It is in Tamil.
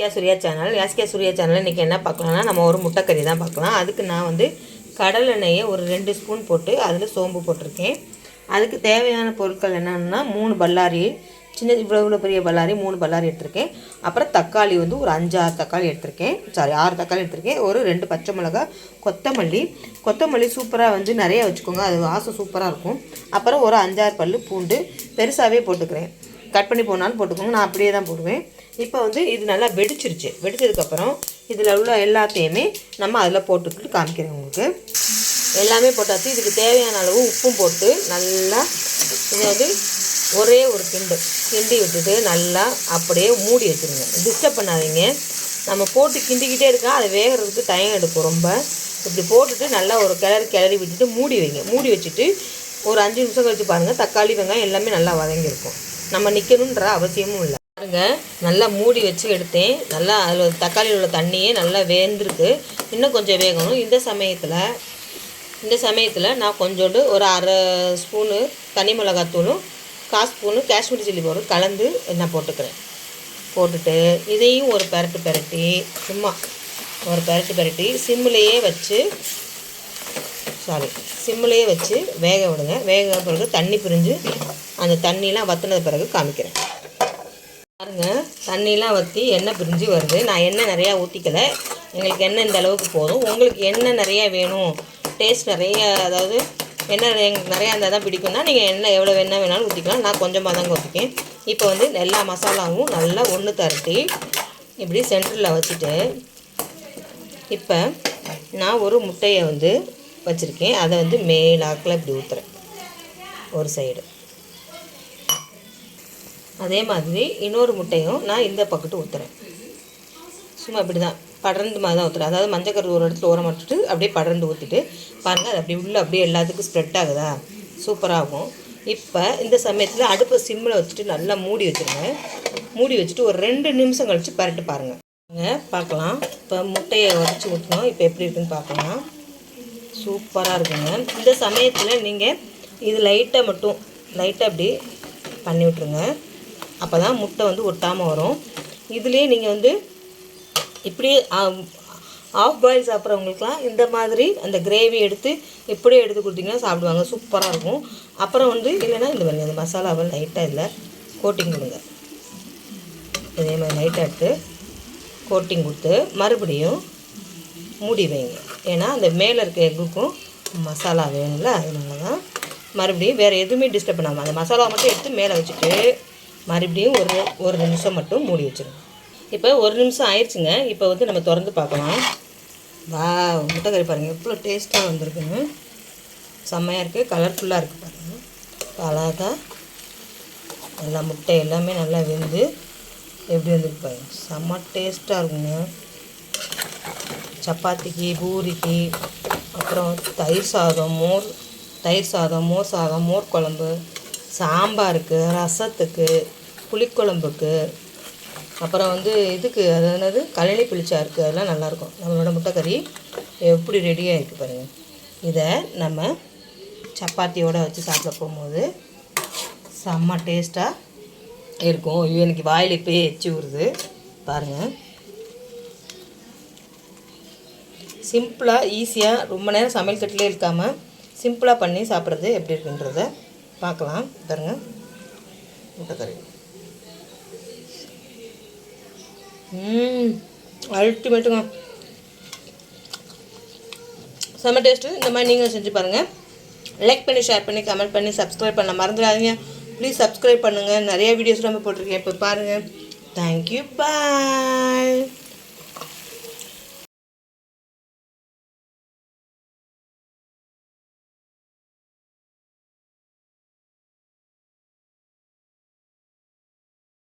யாஸ்கே சூர்யா சேனல் யாஸ்கே சூர்யா சேனல் இன்றைக்கி என்ன பார்க்கலாம்னா நம்ம ஒரு முட்டைக்கறி தான் பார்க்கலாம். அதுக்கு நான் வந்து கடல் எண்ணெயை ஒரு ரெண்டு ஸ்பூன் போட்டு அதில் சோம்பு போட்டிருக்கேன். அதுக்கு தேவையான பொருட்கள் என்னென்னா மூணு பல்லாரி சின்ன இவ்வளோ இவ்வளோ பெரிய பல்லாரி மூணு பல்லாரி எடுத்திருக்கேன். அப்புறம் தக்காளி வந்து ஒரு அஞ்சாறு தக்காளி எடுத்திருக்கேன். சாரி ஆறு தக்காளி எடுத்திருக்கேன். ஒரு ரெண்டு பச்சை மிளகா கொத்தமல்லி. கொத்தமல்லி சூப்பராக வந்து நிறைய வச்சுக்கோங்க. அது வாசம் சூப்பராக இருக்கும். அப்புறம் ஒரு அஞ்சாறு பல் பூண்டு பெருசாகவே போட்டுக்கிறேன். கட் பண்ணி போனாலும் போட்டுக்கோங்க. நான் அப்படியே தான் போடுவேன். இப்போ வந்து இது நல்லா வெடிச்சிருச்சு. வெடிச்சதுக்கப்புறம் இதில் உள்ள எல்லாத்தையுமே நம்ம அதில் போட்டுக்கிட்டு காமிக்கிறேன் உங்களுக்கு. எல்லாமே போட்டாச்சு. இதுக்கு தேவையான அளவு உப்பும் போட்டு நல்லா இதை வந்து ஒரே ஒரு கிண்டு கிண்டி விட்டுட்டு நல்லா அப்படியே மூடி வச்சுருங்க. டிஸ்டர்ப் பண்ணாதீங்க. நம்ம போட்டு கிண்டிக்கிட்டே இருக்கா அது வேகிறதுக்கு டைம் எடுக்கும் ரொம்ப. இப்படி போட்டுட்டு நல்லா ஒரு கிளறி கிளறி விட்டுட்டு மூடி வைங்க. மூடி வச்சுட்டு ஒரு அஞ்சு நிமிஷம் கழித்து பாருங்கள் தக்காளி வெங்காயம் எல்லாமே நல்லா வதங்கியிருக்கும். நம்ம நிற்கணுன்ற அவசியமும் இல்லை. பாருங்க நல்லா மூடி வச்சு எடுத்தேன். நல்லா அதில் தக்காளியில் உள்ள தண்ணியே நல்லா வேந்திருக்கு. இன்னும் கொஞ்சம் வேகணும். இந்த சமயத்தில் இந்த சமயத்தில் நான் கொஞ்சோண்டு ஒரு அரை ஸ்பூனு தனி மிளகாத்தூளும் கால் ஸ்பூனு காஷ்மீரி சில்லி பவுடர் கலந்து நான் போட்டுக்கிறேன். போட்டுட்டு இதையும் ஒரு பெரட்டு பெரட்டி சும்மா ஒரு பெரட்டு பெரட்டி சிம்மிலேயே வச்சு சாரி சிம்மிலேயே வச்சு வேக விடுங்க. வேக பிறகு தண்ணி பிரிஞ்சு அந்த தண்ணிலாம் வற்றினது பிறகு காமிக்கிறேன். பாருங்கள் தண்ணிலாம் வற்றி எண்ணெய் பிரிஞ்சு வருது. நான் எண்ணெய் நிறையா ஊற்றிக்கலை எங்களுக்கு எண்ணெய் இந்த அளவுக்கு போதும். உங்களுக்கு எண்ணெய் நிறையா வேணும். டேஸ்ட் நிறைய அதாவது எண்ணெய் எங்களுக்கு நிறையா இருந்தால் தான் பிடிக்கும்னா நீங்கள் எண்ணெய் எவ்வளோ வேணால் வேணாலும் ஊற்றிக்கலாம் நான் கொஞ்சமாக தாங்க ஊற்றிக்கேன் இப்போ வந்து எல்லா மசாலாவும் நல்லா ஒன்று தரட்டி இப்படி சென்டரில் வச்சுட்டு இப்போ நான் ஒரு முட்டையை வந்து வச்சுருக்கேன். அதை வந்து மேலாக்கில் இப்படி ஊற்றுறேன் ஒரு சைடு அதே மாதிரி இன்னொரு முட்டையும் நான் இந்த பக்கத்து ஊற்றுறேன் சும்மா இப்படி தான் படர்ந்து மாதிரி தான் ஊற்றுறேன் அதாவது மஞ்சக்கரு ஒரு இடத்துல ஓரம் விட்டுட்டு அப்படியே படர்ந்து ஊற்றிட்டு பாருங்கள் அது அப்படியே உள்ளே அப்படியே எல்லாத்துக்கும் ஸ்ப்ரெட் ஆகுதா? சூப்பராகும் இப்போ இந்த சமயத்தில் அடுப்பை சிம்மில் வச்சுட்டு நல்லா மூடி வச்சுருங்க. மூடி வச்சுட்டு ஒரு ரெண்டு நிமிஷம் கழித்து பரட்டு பாருங்கள் பார்க்கலாம். இப்போ முட்டையை உடச்சி ஊற்றணும் இப்போ எப்படி இருக்குன்னு பார்க்கலாம் சூப்பராக இருக்குங்க. இந்த சமயத்தில் நீங்கள் இது லைட்டாக மட்டும் லைட்டாக அப்படி பண்ணி விட்ருங்க அப்போ தான் முட்டை வந்து ஒட்டாமல் வரும். இதுலேயே நீங்கள் வந்து இப்படி ஆஃப் பாயில் சாப்பிட்றவங்களுக்குலாம் இந்த மாதிரி அந்த கிரேவி எடுத்து இப்படியே எடுத்து கொடுத்தீங்கன்னா சாப்பிடுவாங்க. சூப்பராக இருக்கும். அப்புறம் வந்து இல்லைன்னா இந்த மாதிரி அந்த மசாலாவை லைட்டாக இதில் கோட்டிங் கொடுங்க. இதே மாதிரி லைட்டாக எடுத்து கோட்டிங் கொடுத்து மறுபடியும் மூடி வைங்க. ஏன்னா அந்த மேலே இருக்க எக்குக்கும் மசாலா வேணும்ல அதனால தான் மறுபடியும் வேறு எதுவுமே டிஸ்டர்ப் பண்ணாமல் அந்த மசாலாவை மட்டும் எடுத்து மேலே வச்சுட்டு மறுபடியும் ஒரு ஒரு நிமிஷம் மட்டும் மூடி வச்சுருங்க. இப்போ ஒரு நிமிஷம் ஆயிடுச்சுங்க இப்போ வந்து நம்ம திறந்து பார்க்கலாம். வா முட்டைக்கறி பாருங்கள் எவ்வளோ டேஸ்ட்டாக வந்திருக்குன்னு செம்மையாக இருக்குது கலர்ஃபுல்லாக இருக்குது பாருங்கள் அழகாக நல்லா முட்டை எல்லாமே நல்லா வெந்து எப்படி வந்திருக்கு பாருங்கள் செம்ம டேஸ்ட்டாக இருக்குங்க. சப்பாத்திக்கு பூரிக்கு அப்புறம் தயிர் சாதம் மோர் தயிர் சாதம் மோர் சாதம் மோர் குழம்பு சாம்பாருக்கு ரசத்துக்கு புளிக்குழம்புக்கு அப்புறம் வந்து இதுக்கு அது என்னது? கழனி புளிச்சாருக்கு அதெல்லாம் நல்லாயிருக்கும். நம்மளோட முட்டைக்கறி எப்படி ரெடியாக இருக்குது பாருங்கள் இதை நம்ம சப்பாத்தியோடு வச்சு சாப்பிட போகும்போது செம்ம டேஸ்ட்டாக இருக்கும். ஐயோ எனக்கு வாயில் இப்போயே எச்சி வருது பாருங்கள் சிம்பிளாக ஈஸியாக ரொம்ப நேரம் சமையல் கட்டிலே இருக்காமல் சிம்பிளாக பண்ணி சாப்பிட்றது எப்படி இருக்குன்றத பார்க்கலாம். பாருங்க. முட்டைக்கறி. அல்டிமேட்டுங்க செம்ம டேஸ்ட்டு இந்த மாதிரி நீங்களும் செஞ்சு பாருங்கள் லைக் பண்ணி ஷேர் பண்ணி கமெண்ட் பண்ணி சப்ஸ்கிரைப் பண்ண மறந்துடாதீங்க. ப்ளீஸ் சப்ஸ்கிரைப் பண்ணுங்கள் நிறைய வீடியோஸ் நம்ம போட்டிருக்கேன். இப்போ பாருங்கள் தேங்க்யூ பாய்